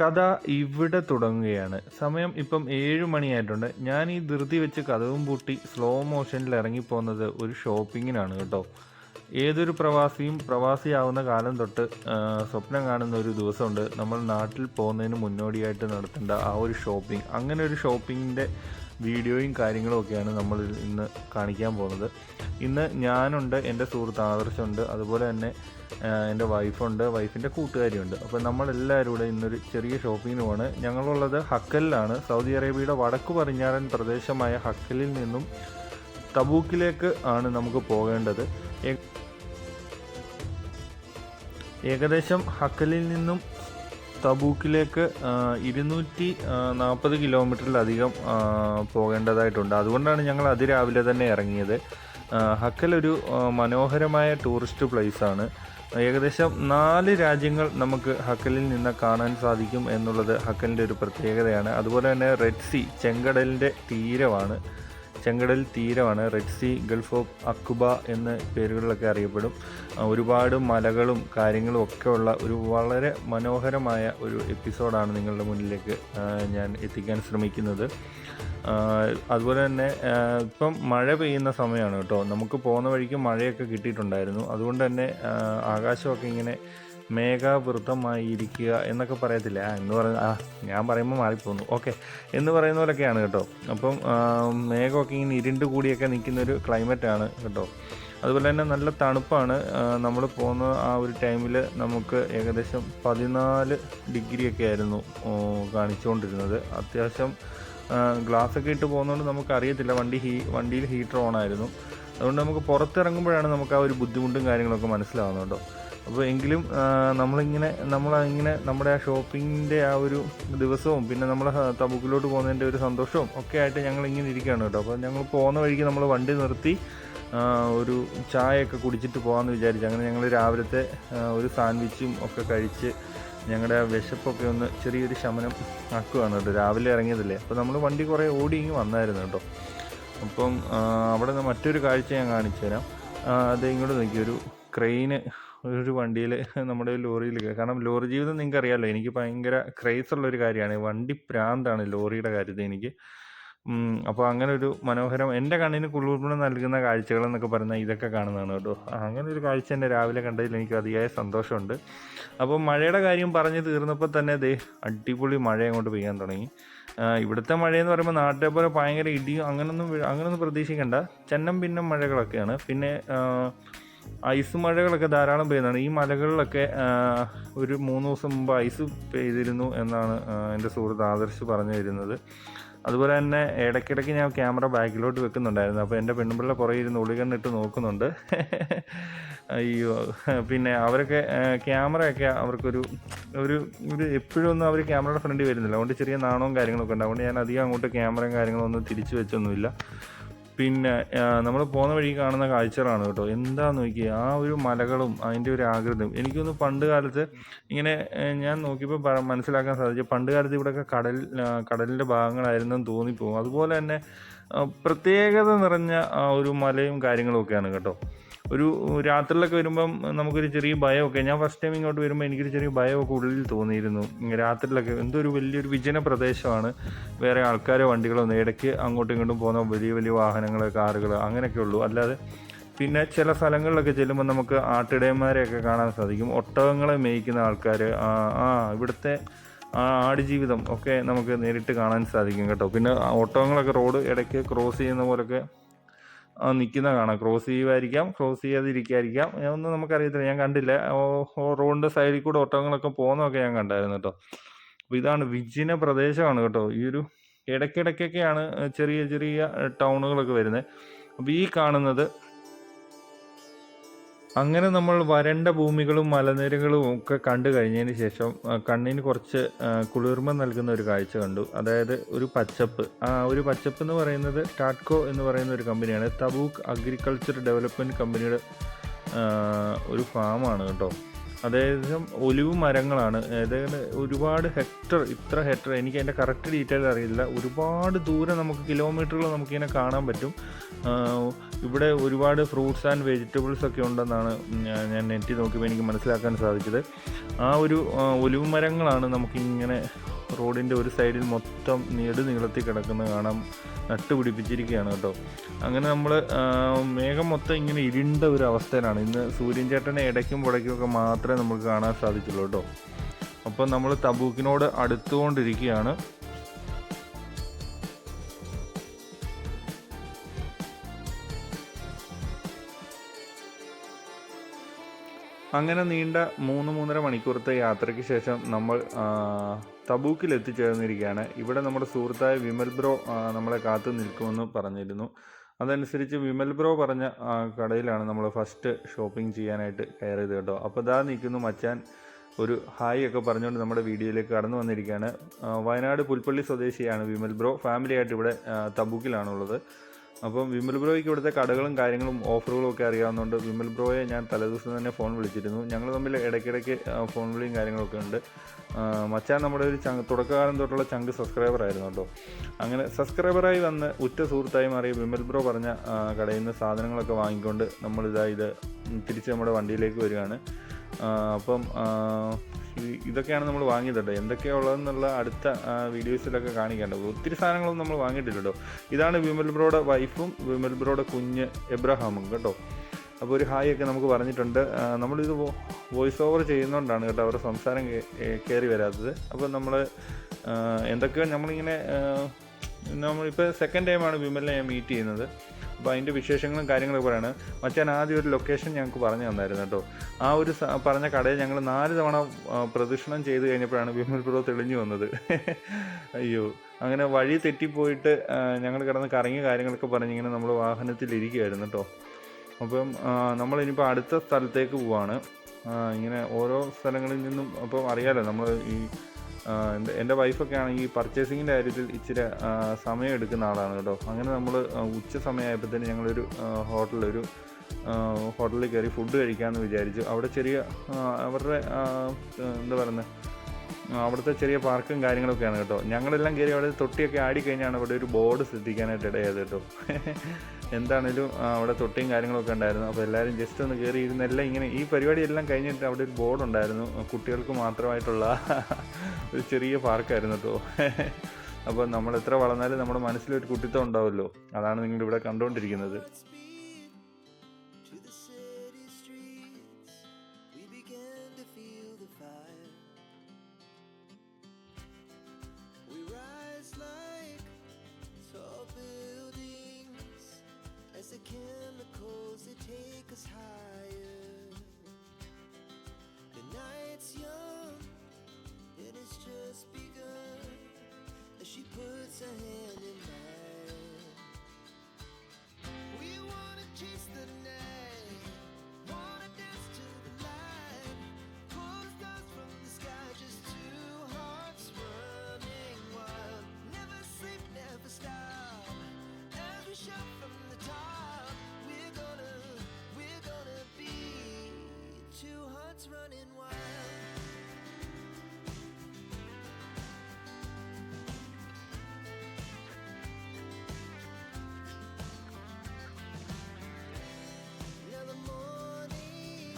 കഥ ഇവിടെ തുടങ്ങുകയാണ്. സമയം ഇപ്പം ഏഴ് മണിയായിട്ടുണ്ട്. ഞാൻ ഈ ധൃതി വെച്ച് കഥവും പൂട്ടി സ്ലോ മോഷനിൽ ഇറങ്ങിപ്പോകുന്നത് ഒരു ഷോപ്പിങ്ങിനാണ് കേട്ടോ. ഏതൊരു പ്രവാസിയും പ്രവാസിയാവുന്ന കാലം തൊട്ട് സ്വപ്നം കാണുന്ന ഒരു ദിവസമുണ്ട്. നമ്മൾ നാട്ടിൽ പോകുന്നതിന് മുന്നോടിയായിട്ട് നടത്തേണ്ട ആ ഒരു ഷോപ്പിംഗ്. അങ്ങനെ ഒരു ഷോപ്പിങ്ങിന്റെ വീഡിയോയും കാര്യങ്ങളും ഒക്കെയാണ് നമ്മൾ ഇന്ന് കാണിക്കാൻ പോകുന്നത്. ഇന്ന് ഞാനുണ്ട് എന്റെ സുഹൃത്ത് ആദർശമുണ്ട് അതുപോലെ തന്നെ എന്റെ വൈഫുണ്ട് വൈഫിന്റെ കൂട്ടുകാരിയുണ്ട്. അപ്പോൾ നമ്മളെല്ലാവരും കൂടെ ഇന്നൊരു ചെറിയ ഷോപ്പിങ്ങിന് പോവാണ്. ഞങ്ങളുള്ളത് ഹക്കലിലാണ്. സൗദി അറേബ്യയുടെ വടക്കു പടിഞ്ഞാറൻ പ്രദേശമായ ഹക്കലിൽ നിന്നും തബൂക്കിലേക്ക് ആണ് നമുക്ക് പോകേണ്ടത്. ഏകദേശം ഹക്കലിൽ നിന്നും തബൂക്കിലേക്ക് ഇരുന്നൂറ്റി നാൽപ്പത് കിലോമീറ്ററിലധികം പോകേണ്ടതായിട്ടുണ്ട്. അതുകൊണ്ടാണ് ഞങ്ങൾ അതിരാവിലെ തന്നെ ഇറങ്ങിയത്. ഹക്കൽ ഒരു മനോഹരമായ ടൂറിസ്റ്റ് പ്ലേസാണ് ഏകദേശം നാല് രാജ്യങ്ങൾ നമുക്ക് ഹക്കലിൽ നിന്ന് കാണാൻ സാധിക്കും എന്നുള്ളത് ഹക്കലിന്റെ ഒരു പ്രത്യേകതയാണ്. അതുപോലെ തന്നെ റെഡ് സി ചെങ്കടലിന്റെ തീരമാണ്. ചെങ്കടൽ തീരമാണ്. Red sea gulf of Aqaba എന്ന പേരുകളിലൊക്കെ അറിയപ്പെടും. ഒരുപാട് മലകളും കാര്യങ്ങളും ഒക്കെ ഉള്ള ഒരു വളരെ മനോഹരമായ ഒരു എപ്പിസോഡാണ് നിങ്ങളുടെ മുന്നിലേക്ക് ഞാൻ എത്തിക്കാൻ ശ്രമിക്കുന്നത്. അതുപോലെ തന്നെ ഇപ്പം മഴ പെയ്യുന്ന സമയമാണ് കേട്ടോ. നമുക്ക് പോകുന്ന വഴിക്ക് മഴയൊക്കെ കിട്ടിയിട്ടുണ്ടായിരുന്നു. അതുകൊണ്ട് തന്നെ ആകാശമൊക്കെ ഇങ്ങനെ മേഘാവൃതമായി ഇരിക്കുക എന്നൊക്കെ പറയത്തില്ല? എന്ന് പറഞ്ഞ ആ ഞാൻ പറയുമ്പോൾ മാറിപ്പോന്നു. ഓക്കെ. എന്ന് പറയുന്ന പോലൊക്കെയാണ് കേട്ടോ. അപ്പം മേഘമൊക്കെ ഇങ്ങനെ ഇരുണ്ട് കൂടിയൊക്കെ നിൽക്കുന്നൊരു ക്ലൈമറ്റാണ് കേട്ടോ. അതുപോലെ തന്നെ നല്ല തണുപ്പാണ്. നമ്മൾ പോകുന്ന ആ ഒരു ടൈമിൽ നമുക്ക് ഏകദേശം പതിനാല് ഡിഗ്രിയൊക്കെ ആയിരുന്നു കാണിച്ചുകൊണ്ടിരുന്നത് അത്യാവശ്യം ഗ്ലാസ്സൊക്കെ ഇട്ട് പോകുന്നതുകൊണ്ട് നമുക്ക് അറിയത്തില്ല വണ്ടി ഹീ വണ്ടിയിൽ ഹീറ്റർ ഓൺ ആയിരുന്നു അതുകൊണ്ട് നമുക്ക് പുറത്തിറങ്ങുമ്പോഴാണ് നമുക്ക് ആ ഒരു ബുദ്ധിമുട്ടും കാര്യങ്ങളൊക്കെ മനസ്സിലാവുന്നുണ്ടോ അപ്പോൾ എങ്കിലും നമ്മളിങ്ങനെ നമ്മളിങ്ങനെ നമ്മുടെ ആ ഷോപ്പിങ്ങിന്റെ ആ ഒരു ദിവസവും പിന്നെ നമ്മൾ തബുക്കിലോട്ട് പോകുന്നതിന്റെ ഒരു സന്തോഷവും ഒക്കെ ആയിട്ട് ഞങ്ങൾ ഇങ്ങനെ ഇരിക്കുകയാണ് കേട്ടോ. അപ്പോൾ ഞങ്ങൾ പോകുന്ന വഴിക്ക് നമ്മൾ വണ്ടി നിർത്തി ഒരു ചായയൊക്കെ കുടിച്ചിട്ട് പോകാമെന്ന് വിചാരിച്ചു. അങ്ങനെ ഞങ്ങൾ രാവിലത്തെ ഒരു സാൻഡ്വിച്ചും ഒക്കെ കഴിച്ച് ഞങ്ങളുടെ വിശപ്പൊക്കെ ഒന്ന് ചെറിയൊരു ശമനം ആക്കുകയാണ് കേട്ടോ. രാവിലെ ഇറങ്ങിയതല്ലേ. അപ്പോൾ നമ്മൾ വണ്ടി കുറേ ഓടി ഇങ്ങ് വന്നായിരുന്നു കേട്ടോ. അപ്പം അവിടെ നിന്ന് മറ്റൊരു കാഴ്ച ഞാൻ കാണിച്ചു തരാം അത് ഇങ്ങോട്ട് നോക്കി ഒരു ക്രെയിന് ഒരു വണ്ടിയിൽ നമ്മുടെ ലോറിയിൽ കാരണം ലോറി ജീവിതം നിങ്ങൾക്ക് അറിയാമല്ലോ എനിക്ക് ഭയങ്കര ക്രേസ് ഉള്ള ഒരു കാര്യമാണ്. വണ്ടി പ്രാന്താണ് ലോറിയുടെ കാര്യത്തിൽ എനിക്ക്. അപ്പോൾ അങ്ങനെ ഒരു മനോഹരം എന്റെ കണ്ണിന് കുളിർമ നൽകുന്ന കാഴ്ചകൾ എന്നൊക്കെ പറഞ്ഞാൽ ഇതൊക്കെ കാണുന്നതാണ് കേട്ടോ. അങ്ങനെ ഒരു കാഴ്ച എന്നെ രാവിലെ കണ്ടതിൽ എനിക്ക് അതിയായ സന്തോഷമുണ്ട്. അപ്പോൾ മഴയുടെ കാര്യം പറഞ്ഞ് തീർന്നപ്പോൾ തന്നെ ദേ അടിപൊളി മഴ അങ്ങോട്ട് പെയ്യാൻ തുടങ്ങി. ഇവിടുത്തെ മഴയെന്ന് പറയുമ്പോൾ നാട്ടിലെ പോലെ ഭയങ്കര ഇടിയും അങ്ങനൊന്നും അങ്ങനൊന്നും പ്രതീക്ഷിക്കേണ്ട. ചെന്നം പിന്നം മഴകളൊക്കെയാണ്. പിന്നെ ഐസ് മഴകളൊക്കെ ധാരാളം പെയ്യുന്നതാണ്. ഈ മലകളിലൊക്കെ ഒരു മൂന്ന് ദിവസം മുമ്പ് ഐസ് പെയ്തിരുന്നു എന്നാണ് എന്റെ സുഹൃത്ത് ആദർശ് പറഞ്ഞു വരുന്നത് അതുപോലെ തന്നെ ഇടയ്ക്കിടയ്ക്ക് ഞാൻ ക്യാമറ ബാക്കിലോട്ട് വെക്കുന്നുണ്ടായിരുന്നു. അപ്പോൾ എന്റെ പെണ്ണുമ്പിള്ള പുറകെ ഇരുന്ന് ഉളികണ്ണിട്ട് നോക്കുന്നുണ്ട്. അയ്യോ. പിന്നെ അവരൊക്കെ ക്യാമറയൊക്കെ അവർക്കൊരു ഒരു ഒരു എപ്പോഴും ഒന്നും അവർ ക്യാമറയുടെ ഫ്രണ്ടിൽ വരുന്നില്ല. അതുകൊണ്ട് ചെറിയ നാണവും കാര്യങ്ങളൊക്കെ ഉണ്ട്. അതുകൊണ്ട് ഞാൻ അധികം അങ്ങോട്ട് ക്യാമറയും കാര്യങ്ങളൊന്നും തിരിച്ചു വെച്ചൊന്നുമില്ല. പിന്നെ നമ്മൾ പോകുന്ന വഴി കാണുന്ന കാഴ്ചകളാണ് കേട്ടോ. എന്താന്ന് നോക്കിയാൽ ആ ഒരു മലകളും അതിന്റെ ഒരു ആകൃതിയും. എനിക്കൊന്ന് പണ്ട് കാലത്ത് ഇങ്ങനെ ഞാൻ നോക്കിയപ്പോൾ മനസ്സിലാക്കാൻ സാധിച്ചു. പണ്ട് കാലത്ത് ഇവിടെയൊക്കെ കടൽ കടലിന്റെ ഭാഗങ്ങളായിരുന്നെന്ന് തോന്നിപ്പോകും. അതുപോലെ തന്നെ പ്രത്യേകത നിറഞ്ഞ ഒരു മലയും കാര്യങ്ങളും ഒക്കെയാണ് കേട്ടോ. ഒരു രാത്രിയിലൊക്കെ വരുമ്പം നമുക്കൊരു ചെറിയ ഭയമൊക്കെ ഞാൻ ഫസ്റ്റ് ടൈം ഇങ്ങോട്ട് വരുമ്പോൾ എനിക്കൊരു ചെറിയ ഭയമൊക്കെ ഉള്ളിൽ തോന്നിയിരുന്നു. രാത്രിയിലൊക്കെ എന്തോ ഒരു വലിയൊരു വിജന പ്രദേശമാണ്. വേറെ ആൾക്കാരോ വണ്ടികളോ ഒന്നും ഇടയ്ക്ക് അങ്ങോട്ടും ഇങ്ങോട്ടും പോകുന്ന വലിയ വലിയ വാഹനങ്ങൾ കാറുകൾ അങ്ങനെയൊക്കെ ഉള്ളൂ. അല്ലാതെ പിന്നെ ചില സ്ഥലങ്ങളിലൊക്കെ ചെല്ലുമ്പോൾ നമുക്ക് ആട്ടിടയന്മാരെയൊക്കെ കാണാൻ സാധിക്കും. ഒട്ടകങ്ങളെ മേയ്ക്കുന്ന ആൾക്കാർ ആ ഇവിടുത്തെ ആ ആടുജീവിതം ഒക്കെ നമുക്ക് നേരിട്ട് കാണാൻ സാധിക്കും കേട്ടോ. പിന്നെ ഓട്ടോങ്ങളൊക്കെ റോഡ് ഇടയ്ക്ക് ക്രോസ് ചെയ്യുന്ന പോലൊക്കെ നിൽക്കുന്ന കാണാം. ക്രോസ് ചെയ്യുമായിരിക്കാം ക്രോസ് ചെയ്യാതിരിക്കായിരിക്കാം ഒന്നും നമുക്കറിയത്തില്ല. ഞാൻ കണ്ടില്ല. റോഡിന്റെ സൈഡിൽ കൂടെ ഒട്ടകങ്ങളൊക്കെ പോകുന്നതൊക്കെ ഞാൻ കണ്ടായിരുന്നു കേട്ടോ. അപ്പോൾ ഇതാണ് വിജിന പ്രദേശമാണ് കേട്ടോ. ഈ ഒരു ഇടയ്ക്കിടയ്ക്കൊക്കെയാണ് ചെറിയ ചെറിയ ടൗണുകളൊക്കെ വരുന്നത്. അപ്പോൾ ഈ കാണുന്നത് അങ്ങനെ നമ്മൾ വരണ്ട ഭൂമികളും മലനിരകളും ഒക്കെ കണ്ടു കഴിഞ്ഞതിന് ശേഷം കണ്ണിന് കുറച്ച് കുളിർമ നൽകുന്ന ഒരു കാഴ്ച കണ്ടു. അതായത് ഒരു പച്ചപ്പ്. ആ ഒരു പച്ചപ്പ് എന്ന് പറയുന്നത് ടാറ്റ്കോ എന്ന് പറയുന്ന ഒരു കമ്പനിയാണ്. തബൂക്ക് അഗ്രികൾച്ചർ ഡെവലപ്മെന്റ് കമ്പനിയുടെ ഒരു ഫാമാണ് കേട്ടോ. അതായത് ഒലിവ് മരങ്ങളാണ്. അതായത് ഒരുപാട് ഹെക്ടർ ഇത്ര ഹെക്ടർ എനിക്ക് അതിന്റെ കറക്റ്റ് ഡീറ്റെയിൽ അറിയില്ല. ഒരുപാട് ദൂരം നമുക്ക് കിലോമീറ്ററുകൾ നമുക്കിങ്ങനെ കാണാൻ പറ്റും. ഇവിടെ ഒരുപാട് ഫ്രൂട്ട്സ് ആൻഡ് വെജിറ്റബിൾസ് ഒക്കെ ഉണ്ടെന്നാണ് ഞാൻ- ഞാൻ നെറ്റിൽ നോക്കിയപ്പോൾ എനിക്ക് മനസ്സിലാക്കാൻ സാധിച്ചത്. ആ ഒരു ഒലിവ് മരങ്ങളാണ് നമുക്കിങ്ങനെ റോഡിന്റെ ഒരു സൈഡിൽ മൊത്തം നെടു നീളത്തിൽ കിടക്കുന്നത് കാണാം. നട്ടുപിടിപ്പിച്ചിരിക്കുകയാണ് കേട്ടോ. അങ്ങനെ നമ്മൾ മേഘം മൊത്തം ഇങ്ങനെ ഇരുണ്ട ഒരു അവസ്ഥയിലാണ്. ഇന്ന് സൂര്യൻ ചേട്ടനെ ഇടയ്ക്കും പുടയ്ക്കുമൊക്കെ മാത്രമേ നമുക്ക് കാണാൻ സാധിച്ചുള്ളൂ കേട്ടോ. അപ്പം നമ്മൾ തബൂക്കിനോട് അടുത്തുകൊണ്ടിരിക്കുകയാണ്. അങ്ങനെ നീണ്ട മൂന്ന് മൂന്നര മണിക്കൂറത്തെ യാത്രയ്ക്ക് ശേഷം നമ്മൾ തബൂക്കിൽ എത്തിച്ചേർന്നിരിക്കുകയാണ് ഇവിടെ നമ്മുടെ സുഹൃത്തായ വിമൽ ബ്രോ നമ്മളെ കാത്തു നിൽക്കുമെന്ന് പറഞ്ഞിരുന്നു. അതനുസരിച്ച് വിമൽ ബ്രോ പറഞ്ഞ കടയിലാണ് നമ്മൾ ഫസ്റ്റ് ഷോപ്പിംഗ് ചെയ്യാനായിട്ട് കയറിയത് കേട്ടോ. അപ്പോൾ ഇതാ നിൽക്കുന്നു മച്ചാൻ. ഒരു ഹായ് ഒക്കെ പറഞ്ഞുകൊണ്ട് നമ്മുടെ വീഡിയോയിലേക്ക് കടന്നു വന്നിരിക്കുകയാണ്. വയനാട് പുൽപ്പള്ളി സ്വദേശിയാണ് വിമൽ ബ്രോ. ഫാമിലിയായിട്ട് ഇവിടെ തബൂക്കിലാണുള്ളത്. അപ്പം വിമൽ ബ്രോയ്ക്ക് ഇവിടുത്തെ കടകളും കാര്യങ്ങളും ഓഫറുകളും ഒക്കെ അറിയാവുന്നതുകൊണ്ട് വിമൽ ബ്രോയെ ഞാൻ തലേദിവസം തന്നെ ഫോൺ വിളിച്ചിരുന്നു. ഞങ്ങൾ തമ്മിൽ ഇടയ്ക്കിടയ്ക്ക് ഫോൺ വിളിയും കാര്യങ്ങളൊക്കെ ഉണ്ട്. മച്ചാൻ നമ്മുടെ ഒരു ചങ്ക് തുടക്കകാലം തൊട്ടുള്ള ചങ്ക് സബ്സ്ക്രൈബർ ആയിരുന്നു കേട്ടോ. അങ്ങനെ സബ്സ്ക്രൈബറായി വന്ന് ഉറ്റ സുഹൃത്തായി മാറിയ വിമൽ ബ്രോ പറഞ്ഞ കടയിൽ നിന്ന് സാധനങ്ങളൊക്കെ വാങ്ങിക്കൊണ്ട് നമ്മളിതാ ഇത് തിരിച്ച് നമ്മുടെ വണ്ടിയിലേക്ക് വരികയാണ്. അപ്പം ഇതൊക്കെയാണ് നമ്മൾ വാങ്ങിയത് ഉള്ളതെന്നുള്ള അടുത്ത വീഡിയോസിലൊക്കെ കാണിക്കേണ്ടത് ഒത്തിരി സാധനങ്ങളൊന്നും നമ്മൾ വാങ്ങിയിട്ടില്ല കേട്ടോ ഇതാണ് വിമൽ ബ്രോയുടെ വൈഫും വിമൽ ബ്രോയുടെ കുഞ്ഞ് എബ്രഹാമും കേട്ടോ. അപ്പോൾ ഒരു ഹായ് ഒക്കെ നമുക്ക് പറഞ്ഞിട്ടുണ്ട്. നമ്മളിത് വോയിസ് ഓവർ ചെയ്യുന്നതുകൊണ്ടാണ് കേട്ടോ അവരുടെ സംസാരം കയറി വരാത്തത്. അപ്പോൾ നമ്മൾ എന്തൊക്കെയോ നമ്മളിങ്ങനെ നമ്മളിപ്പോൾ സെക്കൻഡ് ടൈമാണ് വിമലിനെ ഞാൻ മീറ്റ് ചെയ്യുന്നത്. അപ്പോൾ അതിന്റെ വിശേഷങ്ങളും കാര്യങ്ങളൊക്കെ പറയാണ്. മച്ചാൻ ആദ്യം ഒരു ലൊക്കേഷൻ ഞങ്ങൾക്ക് പറഞ്ഞു തന്നായിരുന്നു കേട്ടോ. ആ ഒരു പറഞ്ഞ കടയിൽ ഞങ്ങൾ നാല് തവണ പ്രദക്ഷിണം ചെയ്ത് കഴിഞ്ഞപ്പോഴാണ് വിമൽ ബ്രോ തെളിഞ്ഞു വന്നത്. അയ്യോ. അങ്ങനെ വഴി തെറ്റിപ്പോയിട്ട് ഞങ്ങൾ കിടന്ന് കറങ്ങിയ കാര്യങ്ങളൊക്കെ പറഞ്ഞ് ഇങ്ങനെ നമ്മൾ വാഹനത്തിൽ ഇരിക്കുമായിരുന്നു കേട്ടോ. അപ്പം നമ്മളിനിപ്പോൾ അടുത്ത സ്ഥലത്തേക്ക് പോവാണ്. ഇങ്ങനെ ഓരോ സ്ഥലങ്ങളിൽ നിന്നും അപ്പം അറിയാലോ നമ്മൾ ഈ എന്റെ വൈഫൊക്കെ ആണെങ്കിൽ പർച്ചേസിങ്ങിന്റെ കാര്യത്തിൽ ഇച്ചിരി സമയം എടുക്കുന്ന ആളാണ് കേട്ടോ. അങ്ങനെ നമ്മൾ ഉച്ച സമയമായപ്പോഴത്തേന് ഞങ്ങളൊരു ഹോട്ടലിൽ ഒരു ഹോട്ടലിൽ കയറി ഫുഡ് കഴിക്കാമെന്ന് വിചാരിച്ചു. അവിടെ ചെറിയ അവരുടെ എന്താ പറയുന്നത് അവിടുത്തെ ചെറിയ പാർക്കും കാര്യങ്ങളൊക്കെയാണ് കേട്ടോ. ഞങ്ങളെല്ലാം കയറി അവിടെ തൊട്ടിയൊക്കെ ആടിക്കഴിഞ്ഞാണ് അവിടെ ഒരു ബോർഡ് ശ്രദ്ധിക്കാനായിട്ട് ഇടയായത് കേട്ടോ. എന്താണേലും അവിടെ തൊട്ടിയും കാര്യങ്ങളൊക്കെ ഉണ്ടായിരുന്നു. അപ്പോൾ എല്ലാവരും ജസ്റ്റ് ഒന്ന് കയറി ഇരുന്നെല്ലാം ഇങ്ങനെ ഈ പരിപാടി എല്ലാം കഴിഞ്ഞിട്ട് അവിടെ ഒരു ബോർഡ് ഉണ്ടായിരുന്നു. കുട്ടികൾക്ക് മാത്രമായിട്ടുള്ള ഒരു ചെറിയ പാർക്കായിരുന്നു കേട്ടോ. അപ്പോൾ നമ്മൾ എത്ര വളർന്നാലും നമ്മുടെ മനസ്സിലൊരു കുട്ടിത്തം ഉണ്ടാവുമല്ലോ. അതാണ് നിങ്ങൾ ഇവിടെ കണ്ടുകൊണ്ടിരിക്കുന്നത്.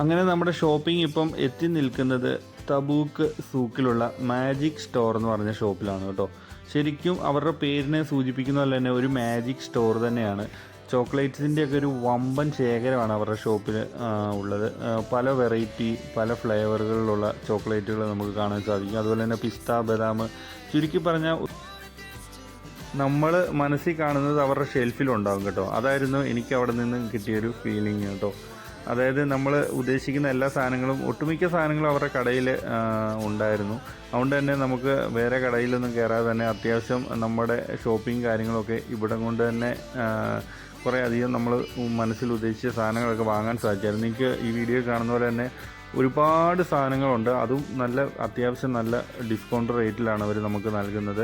അങ്ങനെ നമ്മുടെ ഷോപ്പിംഗ് ഇപ്പം എത്തി നിൽക്കുന്നത് തബൂക്ക് സൂക്കിലുള്ള മാജിക് സ്റ്റോർ എന്ന് പറഞ്ഞ ഷോപ്പിലാണ് കേട്ടോ. ശരിക്കും അവരുടെ പേരിനെ സൂചിപ്പിക്കുന്ന പോലെ തന്നെ ഒരു മാജിക് സ്റ്റോർ തന്നെയാണ്. ചോക്ലേറ്റ്സിന്റെ ഒക്കെ ഒരു വമ്പൻ ശേഖരമാണ് അവരുടെ ഷോപ്പിൽ ഉള്ളത്. പല വെറൈറ്റി പല ഫ്ലേവറുകളിലുള്ള ചോക്ലേറ്റുകൾ നമുക്ക് കാണാൻ സാധിക്കും. അതുപോലെ തന്നെ പിസ്ത ബദാം ചുരുക്കി പറഞ്ഞാൽ നമ്മൾ മനസ്സിൽ കാണുന്നത് അവരുടെ ഷെൽഫിലുണ്ടാകും കേട്ടോ. അതായിരുന്നു എനിക്ക് അവിടെ നിന്ന് കിട്ടിയൊരു ഫീലിംഗ് കേട്ടോ. അതായത് നമ്മൾ ഉദ്ദേശിക്കുന്ന എല്ലാ സാധനങ്ങളും ഒട്ടുമിക്ക സാധനങ്ങളും അവരുടെ കടയിൽ ഉണ്ടായിരുന്നു. അതുകൊണ്ട് തന്നെ നമുക്ക് വേറെ കടയിലൊന്നും കയറാതെ തന്നെ അത്യാവശ്യം നമ്മുടെ ഷോപ്പിംഗ് കാര്യങ്ങളൊക്കെ ഇവിടെ കൊണ്ട് തന്നെ കുറേ അധികം നമ്മൾ മനസ്സിൽ ഉദ്ദേശിച്ച സാധനങ്ങളൊക്കെ വാങ്ങാൻ സാധിച്ചായിരുന്നു. എനിക്ക് ഈ വീഡിയോ കാണുന്ന പോലെ തന്നെ ഒരുപാട് സാധനങ്ങളുണ്ട്. അതും നല്ല അത്യാവശ്യം നല്ല ഡിസ്കൗണ്ട് റേറ്റിലാണ് അവർ നമുക്ക് നൽകുന്നത്.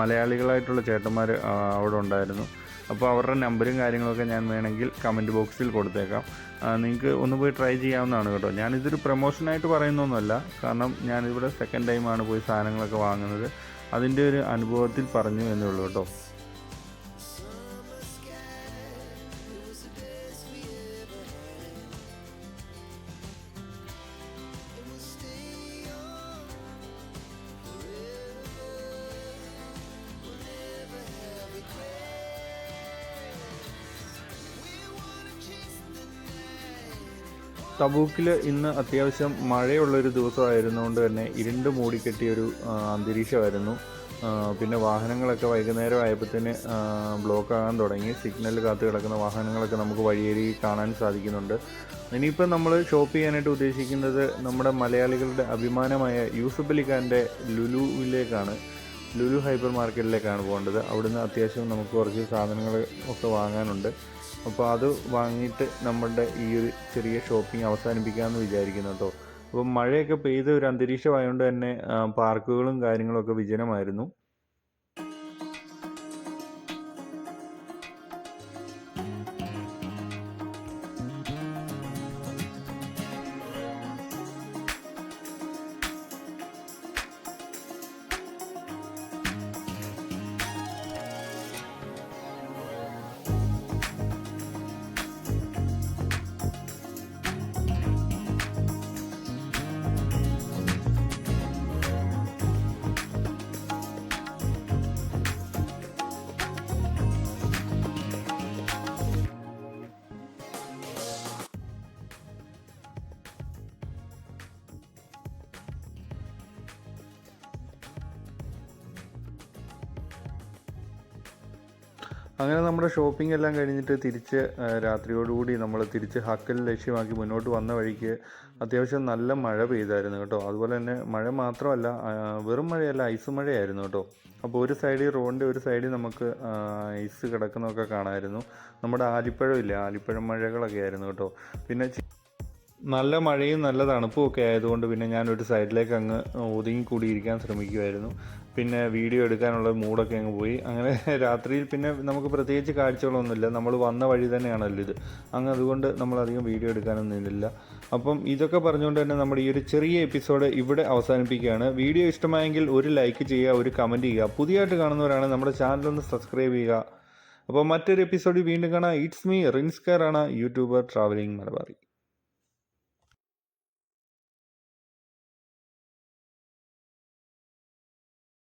മലയാളികളായിട്ടുള്ള ചേട്ടന്മാർ അവിടെ ഉണ്ടായിരുന്നു. അപ്പോൾ അവരുടെ നമ്പരും കാര്യങ്ങളൊക്കെ ഞാൻ വേണമെങ്കിൽ കമന്റ് ബോക്സിൽ കൊടുത്തേക്കാം. നിങ്ങൾക്ക് ഒന്ന് പോയി ട്രൈ ചെയ്യാവുന്നതാണ് കേട്ടോ. ഞാനിതൊരു പ്രൊമോഷനായിട്ട് പറയുന്നൊന്നുമല്ല. കാരണം ഞാനിവിടെ സെക്കൻഡ് ടൈമാണ് പോയി സാധനങ്ങളൊക്കെ വാങ്ങുന്നത്. അതിന്റെ ഒരു അനുഭവത്തിൽ പറഞ്ഞു എന്നേ ഉള്ളൂ കേട്ടോ. തബൂക്കിൽ ഇന്ന് അത്യാവശ്യം മഴയുള്ളൊരു ദിവസമായിരുന്നുകൊണ്ട് തന്നെ ഇരുണ്ട് മൂടിക്കെട്ടിയൊരു അന്തരീക്ഷമായിരുന്നു. പിന്നെ വാഹനങ്ങളൊക്കെ വൈകുന്നേരം ആയപ്പോഴത്തേന് ബ്ലോക്ക് ആകാൻ തുടങ്ങി. സിഗ്നൽ കാത്തു കിടക്കുന്ന വാഹനങ്ങളൊക്കെ നമുക്ക് വഴിയേരി കാണാൻ സാധിക്കുന്നുണ്ട്. ഇനിയിപ്പോൾ നമ്മൾ ഷോപ്പ് ചെയ്യാനായിട്ട് ഉദ്ദേശിക്കുന്നത് നമ്മുടെ മലയാളികളുടെ അഭിമാനമായ യൂസഫ് അലി ലുലുവിലേക്കാണ് ലുലു ഹൈപ്പർ മാർക്കറ്റിലേക്കാണ് പോകേണ്ടത്. അവിടുന്ന് അത്യാവശ്യം നമുക്ക് കുറച്ച് സാധനങ്ങൾ ഒക്കെ വാങ്ങാനുണ്ട്. അപ്പോൾ അത് വാങ്ങിയിട്ട് നമ്മളുടെ ഈ ഒരു ചെറിയ ഷോപ്പിംഗ് അവസാനിപ്പിക്കാമെന്ന് വിചാരിക്കുന്നു കേട്ടോ അപ്പോൾ മഴയൊക്കെ പെയ്ത ഒരു അന്തരീക്ഷമായതുകൊണ്ട് തന്നെ പാർക്കുകളും കാര്യങ്ങളൊക്കെ വിജനമായിരുന്നു. അങ്ങനെ നമ്മുടെ ഷോപ്പിംഗ് എല്ലാം കഴിഞ്ഞിട്ട് തിരിച്ച് രാത്രിയോടുകൂടി നമ്മൾ തിരിച്ച് ഹക്കൽ ലക്ഷ്യമാക്കി മുന്നോട്ട് വന്ന വഴിക്ക് അത്യാവശ്യം നല്ല മഴ പെയ്തായിരുന്നു കേട്ടോ. അതുപോലെ തന്നെ മഴ മാത്രമല്ല വെറും മഴയല്ല ഐസ് മഴയായിരുന്നു കേട്ടോ. അപ്പോൾ ഒരു സൈഡിൽ റോഡിന്റെ ഒരു സൈഡിൽ നമുക്ക് ഐസ് കിടക്കുന്നതൊക്കെ കാണാമായിരുന്നു നമ്മുടെ ആലിപ്പഴം ഇല്ല ആലിപ്പഴം മഴകളൊക്കെ ആയിരുന്നു കേട്ടോ. പിന്നെ നല്ല മഴയും നല്ല തണുപ്പും ഒക്കെ ആയതുകൊണ്ട് പിന്നെ ഞാൻ ഒരു സൈഡിലേക്ക് അങ്ങ് ഒതുങ്ങി കൂടിയിരിക്കാൻ ശ്രമിക്കുമായിരുന്നു പിന്നെ വീഡിയോ എടുക്കാനുള്ള മൂഡൊക്കെ അങ്ങ് പോയി. അങ്ങനെ രാത്രിയിൽ പിന്നെ നമുക്ക് പ്രത്യേകിച്ച് കാഴ്ചകളൊന്നുമില്ല. നമ്മൾ വന്ന വഴി തന്നെയാണല്ലോ ഇത്. അങ്ങ് അതുകൊണ്ട് നമ്മൾ അധികം വീഡിയോ എടുക്കാനൊന്നും നിന്നില്ല. അപ്പം ഇതൊക്കെ പറഞ്ഞുകൊണ്ട് തന്നെ നമ്മുടെ ഈ ഒരു ചെറിയ എപ്പിസോഡ് ഇവിടെ അവസാനിപ്പിക്കുകയാണ്. വീഡിയോ ഇഷ്ടമായെങ്കിൽ ഒരു ലൈക്ക് ചെയ്യുക ഒരു കമന്റ് ചെയ്യുക. പുതിയതായിട്ട് കാണുന്നവരാണ് നമ്മുടെ ചാനലൊന്ന് സബ്സ്ക്രൈബ് ചെയ്യുക. അപ്പോൾ മറ്റൊരു എപ്പിസോഡിൽ വീണ്ടും കാണാം. ഇറ്റ്സ് മീ റിൻസ്കർ ആണ് യൂട്യൂബർ ട്രാവലിംഗ് മലബാറി.